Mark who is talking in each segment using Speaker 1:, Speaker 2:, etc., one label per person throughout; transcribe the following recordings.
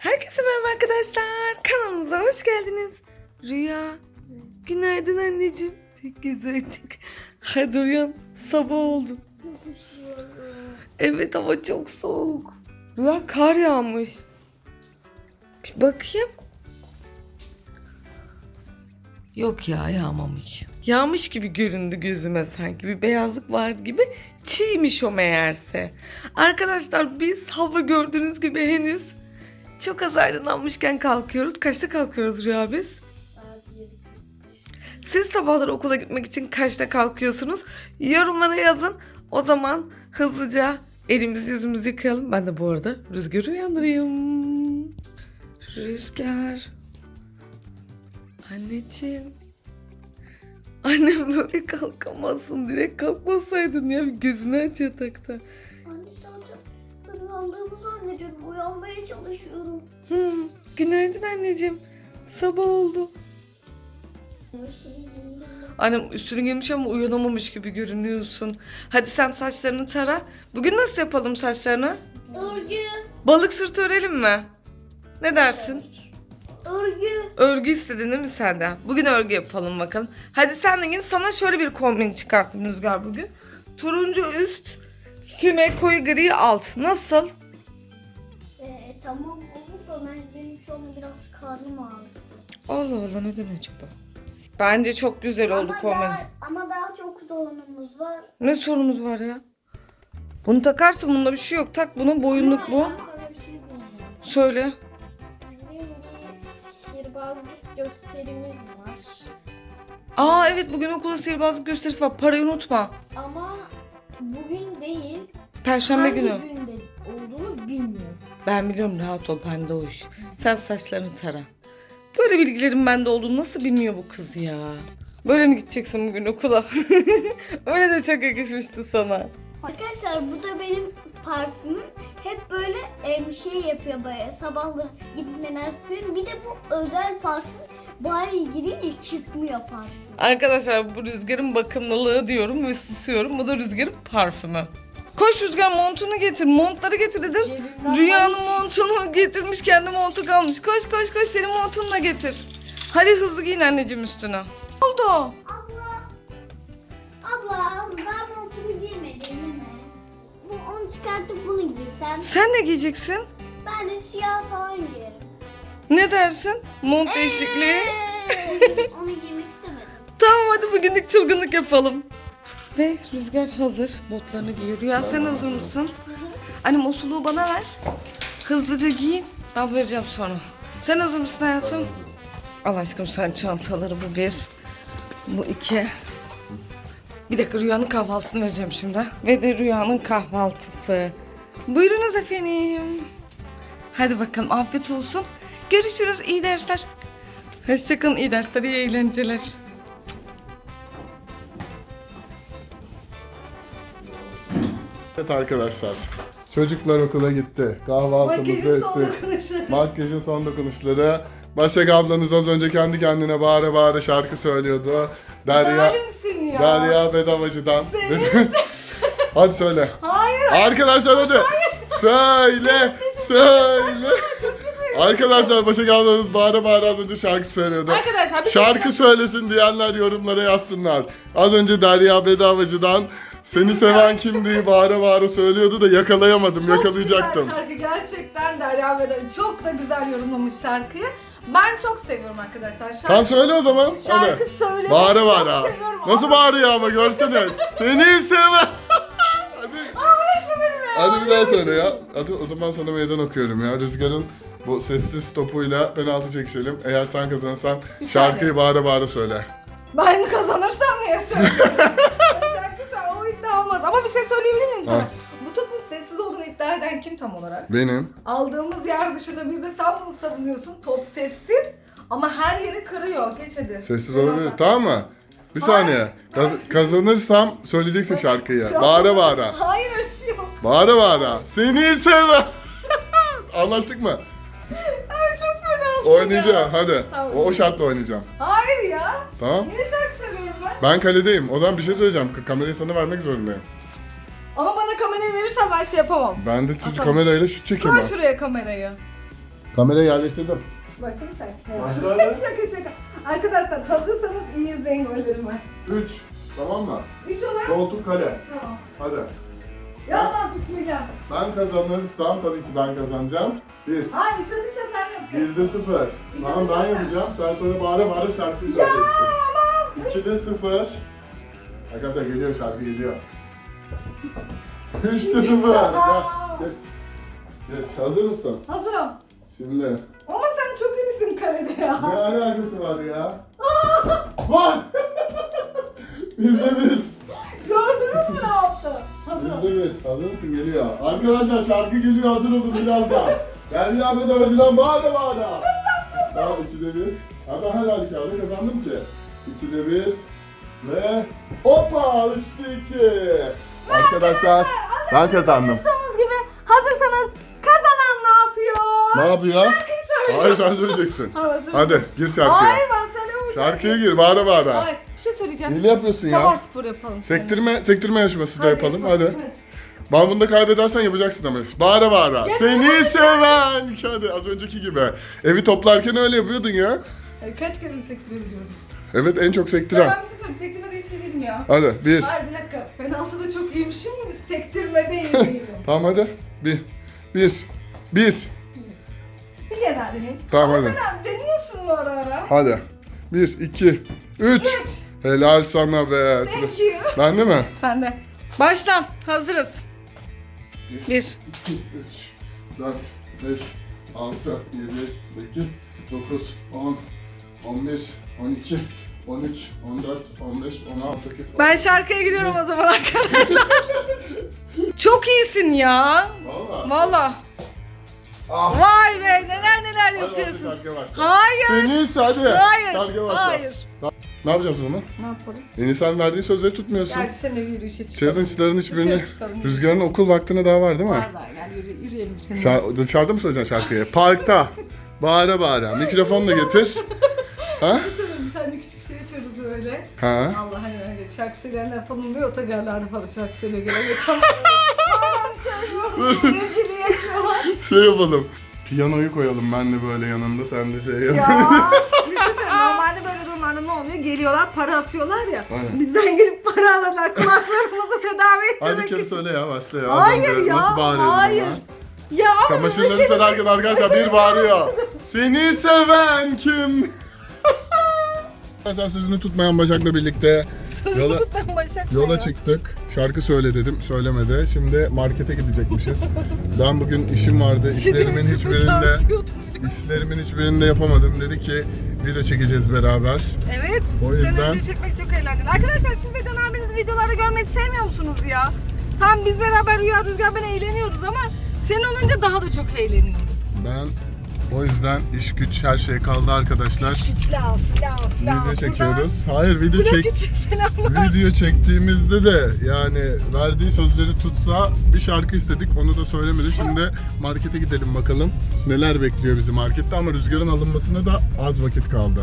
Speaker 1: Herkese merhaba arkadaşlar. Kanalımıza hoş geldiniz. Rüya. Günaydın anneciğim. Tek gözü açık. Hadi uyan. Sabah oldu. Evet hava çok soğuk. Rüya kar yağmış. Bir bakayım. Yok ya yağmamış. Yağmış gibi göründü gözüme sanki. Bir beyazlık var gibi. Çiğmiş o meğerse. Arkadaşlar biz hava gördüğünüz gibi henüz çok az aydınlanmışken kalkıyoruz. Kaçta kalkıyoruz Rüya biz? Siz sabahları okula gitmek için kaçta kalkıyorsunuz? Yorumlara yazın. O zaman hızlıca elimizi yüzümüzü yıkayalım. Ben de bu arada Rüzgar'ı uyandırayım. Rüzgar. Anneciğim. Annem böyle kalkamazsın. Direkt kalkmasaydın ya. Gözünü aç yatakta.
Speaker 2: Anne ben uyandığımı zannediyorum. Uyanmaya çalışıyorum.
Speaker 1: Hmm, günaydın anneciğim. Sabah oldu. Annem üstünü giymiş ama uyanamamış gibi görünüyorsun. Hadi sen saçlarını tara. Bugün nasıl yapalım saçlarını?
Speaker 2: Örgü,
Speaker 1: Balık sırtı örelim mi? Ne dersin?
Speaker 2: örgü.
Speaker 1: Örgü istedin değil mi sen de? Bugün örgü yapalım bakalım. Hadi sen de git sana şöyle bir kombin çıkarttım Rüzgar bugün. Turuncu üst, füme koyu gri alt. Nasıl?
Speaker 2: Ee, tamam olur da ben, benim şu anda biraz karnım ağrıdı.
Speaker 1: Allah Allah neden acaba? Bence çok güzel oldu
Speaker 2: ama,
Speaker 1: kombin.
Speaker 2: daha, ama daha çok sorunumuz var.
Speaker 1: Ne sorunuz var ya? Bunu takarsın bunda bir şey yok. Tak bunu boyunluk bu.
Speaker 3: Ben sana bir şey diyeceğim.
Speaker 1: Söyle.
Speaker 3: Bizim bir sihirbazlık gösterimiz var.
Speaker 1: Aa evet bugün okulda sihirbazlık gösterisi var. Parayı unutma.
Speaker 3: Ama bugün değil.
Speaker 1: Perşembe
Speaker 3: hangi
Speaker 1: günü.
Speaker 3: günde olduğunu bilmiyorum.
Speaker 1: Ben biliyorum rahat ol bende o iş. Sen saçlarını tara. Böyle bilgilerin bende olduğunu nasıl bilmiyor bu kız ya? Böyle mi gideceksin bugün okula? Öyle de çok yakışmıştı sana.
Speaker 2: Arkadaşlar bu da benim parfümüm. Hep böyle e, bir şey yapıyor böyle sabahları gitmeden sıkıyorum. Bir de bu özel parfüm bari girince çıkmıyor parfüm.
Speaker 1: Arkadaşlar bu rüzgarın bakımlılığı diyorum ve susuyorum. Bu da rüzgarın parfümü. Koş rüzgar montunu getir. Montları getir dedim.
Speaker 3: Cebimden
Speaker 1: Dünyanın
Speaker 3: hiç-
Speaker 1: montunu getirmiş kendi montu kalmış. Koş koş koş senin montunu da getir. Hadi hızlı giyin anneciğim üstüne. Ne oldu?
Speaker 2: Onu çıkartıp bunu giysem.
Speaker 1: Sen ne giyeceksin?
Speaker 2: Ben de siyah falan giyerim.
Speaker 1: Ne dersin? Mont değişikliği.
Speaker 2: Ee, onu giymek istemedim.
Speaker 1: Tamam hadi bugünlük çılgınlık yapalım. Ve Rüzgar hazır. Botlarını giyiyor. Rüya sen hazır mısın? Annem o suluğu bana ver. Hızlıca giyin. Ben vereceğim sonra. Sen hazır mısın hayatım? Al aşkım sen çantaları bu bir. Bu iki. Bir dakika Rüya'nın kahvaltısını vereceğim şimdi. Ve de Rüya'nın kahvaltısı. Buyurunuz efendim. Hadi bakalım afiyet olsun. Görüşürüz. iyi dersler. Hoşçakalın. iyi dersler, iyi eğlenceler.
Speaker 4: Evet arkadaşlar. Çocuklar okula gitti. Kahvaltımızı ettik. Makyajın son dokunuşları. Başak ablanız az önce kendi kendine bağıra bağıra şarkı söylüyordu. Derya,
Speaker 1: Zalimsin ya.
Speaker 4: Derya Bedavacı'dan. hadi söyle.
Speaker 1: Hayır.
Speaker 4: Arkadaşlar hadi. Söyle. Söyle. Arkadaşlar Başak ablanız bağıra bağıra az önce şarkı söylüyordu.
Speaker 1: Arkadaşlar bir şey
Speaker 4: Şarkı söylesin diyenler yorumlara yazsınlar. Az önce Derya Bedavacı'dan seni seven kim diye bağıra bağıra söylüyordu da yakalayamadım, yakalayacaktım.
Speaker 5: Çok güzel şarkı gerçekten Derya Beden çok da güzel yorumlamış şarkıyı. Ben çok seviyorum arkadaşlar. Şarkı,
Speaker 4: Tam söyle o zaman.
Speaker 5: şarkı
Speaker 4: Hadi.
Speaker 5: söylemeyi
Speaker 4: Bağıra
Speaker 5: çok
Speaker 4: bağıra.
Speaker 5: seviyorum.
Speaker 4: Nasıl bağırıyor ama görseniz. Seni sevmem. Hadi. Hadi bir daha söyle ya. Hadi o zaman sana meydan okuyorum ya. Rüzgar'ın bu sessiz topuyla penaltı çekişelim. Eğer sen kazanırsan şarkıyı bağıra bağıra söyle.
Speaker 5: Ben kazanırsam niye söylüyorum? şarkı sen o iddia olmaz. Ama bir şey söyleyebilir miyim sana?
Speaker 4: Ha.
Speaker 5: İddia eden kim tam olarak?
Speaker 4: Benim.
Speaker 5: Aldığımız yer dışında bir de sen bunu savunuyorsun. Top sessiz ama her yeri kırıyor. Geç hadi.
Speaker 4: Sessiz
Speaker 5: Gel
Speaker 4: olabilir. Tamam mı? Bir saniye. Kaz- kazanırsam söyleyeceksin şarkıyı. Bağıra bağıra.
Speaker 5: Hayır öyle bir şey yok.
Speaker 4: Bağıra bağıra. Seni sevmem. Anlaştık mı?
Speaker 5: Ay çok fenasın
Speaker 4: Oynayacağım.
Speaker 5: ya.
Speaker 4: Hadi.
Speaker 5: Tamam.
Speaker 4: O, o şartla oynayacağım.
Speaker 5: Hayır ya.
Speaker 4: Tamam?
Speaker 5: Niye şarkı söylüyorum ben?
Speaker 4: Ben kaledeyim. O zaman bir şey söyleyeceğim. K- Kamerayı sana vermek zorundayım.
Speaker 5: Kamerayı verirsen ben şey yapamam.
Speaker 4: Ben de çocuk
Speaker 5: Atalım.
Speaker 4: kamerayla şut
Speaker 5: Koy
Speaker 4: çekemem.
Speaker 5: şuraya kamerayı.
Speaker 4: Kamerayı yerleştirdim.
Speaker 1: Başla mı sen?
Speaker 4: Başla.
Speaker 1: şaka şaka. Arkadaşlar hazırsanız iyi izleyin gollerimi.
Speaker 4: 3. Tamam mı?
Speaker 1: Üç olan.
Speaker 4: Koltuk kale.
Speaker 1: Tamam.
Speaker 4: Hadi.
Speaker 1: Ya Allah bismillah.
Speaker 4: Ben kazanırsam tabii ki ben kazanacağım. 1.
Speaker 1: Hayır üç atışta sen yapacaksın.
Speaker 4: 1'de 0. Tamam ben yapacağım. Sen sonra bağıra bağıra şarkı söyleyeceksin. 2'de 0. Arkadaşlar geliyor şarkı geliyor. 3'te 0. Gel. Geç. Geç. Hazır mısın?
Speaker 1: Hazırım.
Speaker 4: Şimdi.
Speaker 1: Ama sen çok iyisin kalede
Speaker 4: Ne
Speaker 1: ya.
Speaker 4: alakası var ya? Var. Birde bir.
Speaker 1: Gördünüz mü ne yaptı? Hazırım.
Speaker 4: Birde bir. Hazır mısın? Geliyor. Arkadaşlar şarkı geliyor. Hazır olun birazdan. Derya Bedavacı'dan bağıra bağıra. Tamam ikide bir. Ha ben her halükarda kazandım ki. İkide bir. Ve hoppa üçte iki. Arkadaşlar ben kazandım.
Speaker 1: Konuştuğumuz gibi hazırsanız kazanan ne yapıyor?
Speaker 4: Ne yapıyor?
Speaker 1: Şarkıyı söyle.
Speaker 4: Hayır sen söyleyeceksin.
Speaker 1: Hazır.
Speaker 4: Hadi gir şarkıya.
Speaker 1: Hayır ben söylemeyeceğim.
Speaker 4: Şarkıya gir bağıra bağıra.
Speaker 1: Hayır bir şey söyleyeceğim.
Speaker 4: Hile yapıyorsun ya.
Speaker 1: Sabah spor yapalım. seninle.
Speaker 4: Sektirme, sektirme yarışması da yapalım. Hadi.
Speaker 1: Evet.
Speaker 4: Ben bunda kaybedersen yapacaksın ama. Bağıra bağıra. Seni seven. Hadi az önceki gibi. Evi toplarken öyle yapıyordun ya.
Speaker 1: Kaç kere sektirebiliyoruz?
Speaker 4: Evet en çok sektiren.
Speaker 1: ben bir şey söyleyeyim. Sektirme de hiç şey değilim ya.
Speaker 4: Hadi bir.
Speaker 1: Hayır bir dakika. Penaltıda çok iyiymişim mi? Sektirme değil değilim.
Speaker 4: Tamam hadi. Bir. Bir. Bir.
Speaker 1: bir kere daha deneyim.
Speaker 4: Tamam
Speaker 1: Ama
Speaker 4: hadi.
Speaker 1: sen deniyorsun mu ara ara?
Speaker 4: Hadi. Bir, iki, üç. Helal sana be.
Speaker 1: Thank you.
Speaker 4: Ben de mi?
Speaker 1: Sen de. Başla. Hazırız. Bir.
Speaker 4: 2, 3, 4, 5, 6, 7, 8, 9, 10, 11, 12, 13, 14, 15, 16, 18,
Speaker 1: Ben şarkıya giriyorum o zaman arkadaşlar. çok iyisin ya.
Speaker 4: Valla.
Speaker 1: Valla.
Speaker 4: Ah.
Speaker 1: Vay be neler neler
Speaker 4: Hadi başla
Speaker 1: yapıyorsun.
Speaker 4: şarkıya başla.
Speaker 1: Hayır.
Speaker 4: En iyisi hadi.
Speaker 1: Hayır.
Speaker 4: Şarkıya başla.
Speaker 1: Hayır.
Speaker 4: Ne yapacağız o zaman?
Speaker 1: Ne yapalım?
Speaker 4: En iyi sen verdiğin sözleri tutmuyorsun.
Speaker 1: Gel seninle bir yürüyüşe çıkalım.
Speaker 4: Challenge'ların hiçbirini...
Speaker 1: Dışarı çıkalım.
Speaker 4: Rüzgar'ın okul vaktine daha var değil mi?
Speaker 1: Var var gel yürü, yürüyelim seninle.
Speaker 4: Şa- dışarıda mı söyleyeceksin şarkıyı? Parkta. Bağıra bağıra. Mikrofonu da getir. Ha? Ha?
Speaker 1: Allah hani öyle şarkı söyleyenler falan diyor otogarlarda falan söylüyor gene geçen. Adam söylüyorum. Rezili yaşıyorlar.
Speaker 4: Şey yapalım. Piyanoyu koyalım ben de böyle yanında sen de şey yap.
Speaker 1: Ya bir şey söyleyeyim. Normalde böyle durumlarda ne oluyor? Geliyorlar para atıyorlar ya.
Speaker 4: Aynen.
Speaker 1: Bizden gelip para alırlar kulaklarımızı tedavi
Speaker 4: Hadi bir
Speaker 1: ettirmek
Speaker 4: kere
Speaker 1: için.
Speaker 4: söyle ya başla ya. Az
Speaker 1: Hayır
Speaker 4: önce
Speaker 1: ya,
Speaker 4: Nasıl bağırıyordun
Speaker 1: hayır.
Speaker 4: ama?
Speaker 1: Ya ama
Speaker 4: Çamaşırları sararken arkadaşlar bir bağırıyor. Seni seven kim? Arkadaşlar sözünü tutmayan Başak'la birlikte yola, yola çıktık. Şarkı söyle dedim, söylemedi. Şimdi markete gidecekmişiz. ben bugün işim vardı, işlerimin hiçbirinde, işlerimin hiçbirinde yapamadım. Dedi ki video çekeceğiz beraber.
Speaker 1: Evet.
Speaker 4: O yüzden-
Speaker 1: video çekmek çok eğlenceli. Arkadaşlar siz de Can abinizi videolarda görmeyi sevmiyor musunuz ya? Tamam biz beraber Rüya Rüzgar ben eğleniyoruz ama senin olunca daha da çok eğleniyoruz.
Speaker 4: Ben o yüzden iş güç her şey kaldı arkadaşlar.
Speaker 1: İş güç laf laf laf.
Speaker 4: Video çekiyoruz. Hayır video çek video çektiğimizde de yani verdiği sözleri tutsa bir şarkı istedik. Onu da söylemedi. Şimdi markete gidelim bakalım. Neler bekliyor bizi markette ama rüzgarın alınmasına da az vakit kaldı.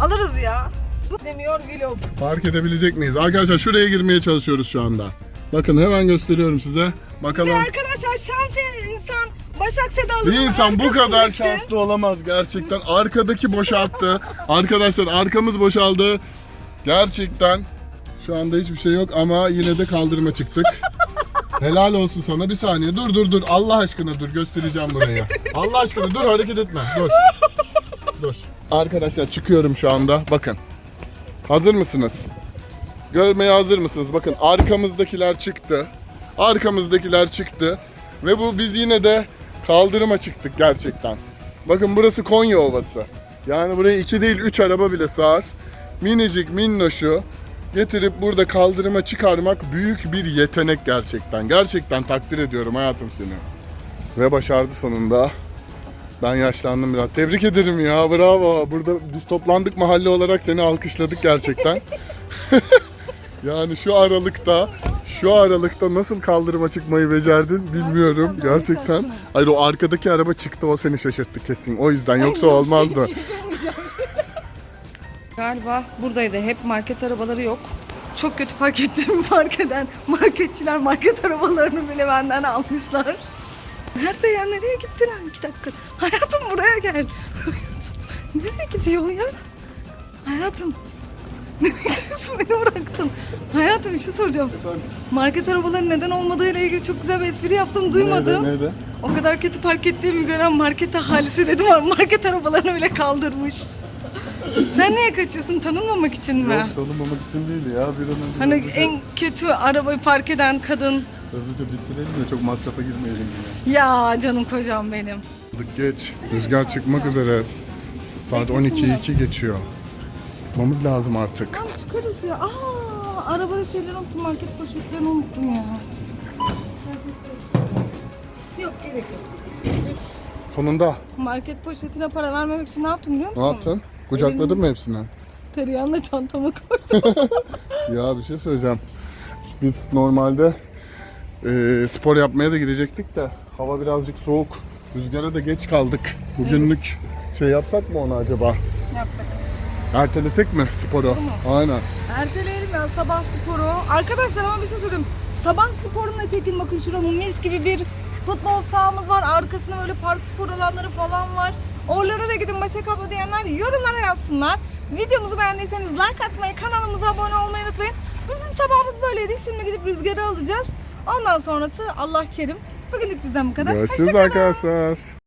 Speaker 1: Alırız ya. Demiyor vlog.
Speaker 4: Fark edebilecek miyiz? Arkadaşlar şuraya girmeye çalışıyoruz şu anda. Bakın hemen gösteriyorum size. Bakalım.
Speaker 1: arkadaşlar şans insan Başak Sedalı'nın
Speaker 4: Bir insan bu kadar
Speaker 1: arkasındaki-
Speaker 4: şanslı olamaz gerçekten. Arkadaki boşalttı. Arkadaşlar arkamız boşaldı. Gerçekten şu anda hiçbir şey yok ama yine de kaldırıma çıktık. Helal olsun sana. Bir saniye. Dur dur dur. Allah aşkına dur. Göstereceğim burayı. Allah aşkına dur hareket etme. Dur. Dur. Arkadaşlar çıkıyorum şu anda. Bakın. Hazır mısınız? Görmeye hazır mısınız? Bakın arkamızdakiler çıktı. Arkamızdakiler çıktı. Ve bu biz yine de kaldırıma çıktık gerçekten. Bakın burası Konya Ovası. Yani buraya iki değil üç araba bile sığar. Minicik minnoşu getirip burada kaldırıma çıkarmak büyük bir yetenek gerçekten. Gerçekten takdir ediyorum hayatım seni. Ve başardı sonunda. Ben yaşlandım biraz. Tebrik ederim ya bravo. Burada biz toplandık mahalle olarak seni alkışladık gerçekten. yani şu aralıkta şu aralıkta nasıl kaldırıma çıkmayı becerdin bilmiyorum gerçekten. Hayır o arkadaki araba çıktı o seni şaşırttı kesin. O yüzden yoksa olmazdı.
Speaker 1: Galiba buradaydı. Hep market arabaları yok. Çok kötü park ettiğimi fark eden marketçiler market arabalarını bile benden almışlar. Nerede ya? Nereye gittin? Ha, İki dakika. Hayatım buraya gel. Nereye gidiyorsun ya? Hayatım. Beni bıraktın. Hayatım bir şey soracağım. Market arabaların neden olmadığıyla ilgili çok güzel bir espri yaptım. Duymadım.
Speaker 4: Neydi? neydi?
Speaker 1: O kadar kötü park ettiğimi gören market ahalisi dedim var. Market arabalarını bile kaldırmış. Sen niye kaçıyorsun? Tanınmamak için mi?
Speaker 4: Yok tanımamak için değil ya. Bir an önce
Speaker 1: Hani
Speaker 4: hızlıca,
Speaker 1: en kötü arabayı park eden kadın.
Speaker 4: hızlıca bitirelim de çok masrafa girmeyelim ya.
Speaker 1: Ya canım kocam benim.
Speaker 4: Geç. Rüzgar çıkmak üzere. Saat 12'yi 2 geçiyor. Çıkmamız lazım artık.
Speaker 1: Tamam çıkarız ya. Aa, arabada şeyleri unuttum. Market poşetlerini unuttum ya. Yok gerek yok.
Speaker 4: Sonunda.
Speaker 1: Market poşetine para vermemek için ne yaptım biliyor musun?
Speaker 4: Ne yaptın? Kucakladın mı hepsini?
Speaker 1: Tereyağını çantama koydum.
Speaker 4: Ya bir şey söyleyeceğim. Biz normalde e, spor yapmaya da gidecektik de hava birazcık soğuk. Rüzgara da geç kaldık. Bugünlük şey yapsak mı onu acaba?
Speaker 1: Yapsak.
Speaker 4: Ertelesek mi sporu? Aynen.
Speaker 1: Erteleyelim ya sabah sporu. Arkadaşlar ama bir şey söyleyeyim. Sabah sporuna çekin bakın şurada mis gibi bir futbol sahamız var. Arkasında böyle park spor alanları falan var. Oralara da gidin Başak abla diyenler yorumlara yazsınlar. Videomuzu beğendiyseniz like atmayı, kanalımıza abone olmayı unutmayın. Bizim sabahımız böyleydi. Şimdi gidip rüzgarı alacağız. Ondan sonrası Allah kerim. Bugünlük bizden bu kadar.
Speaker 4: Görüşürüz
Speaker 1: Hoşça kalın.
Speaker 4: arkadaşlar.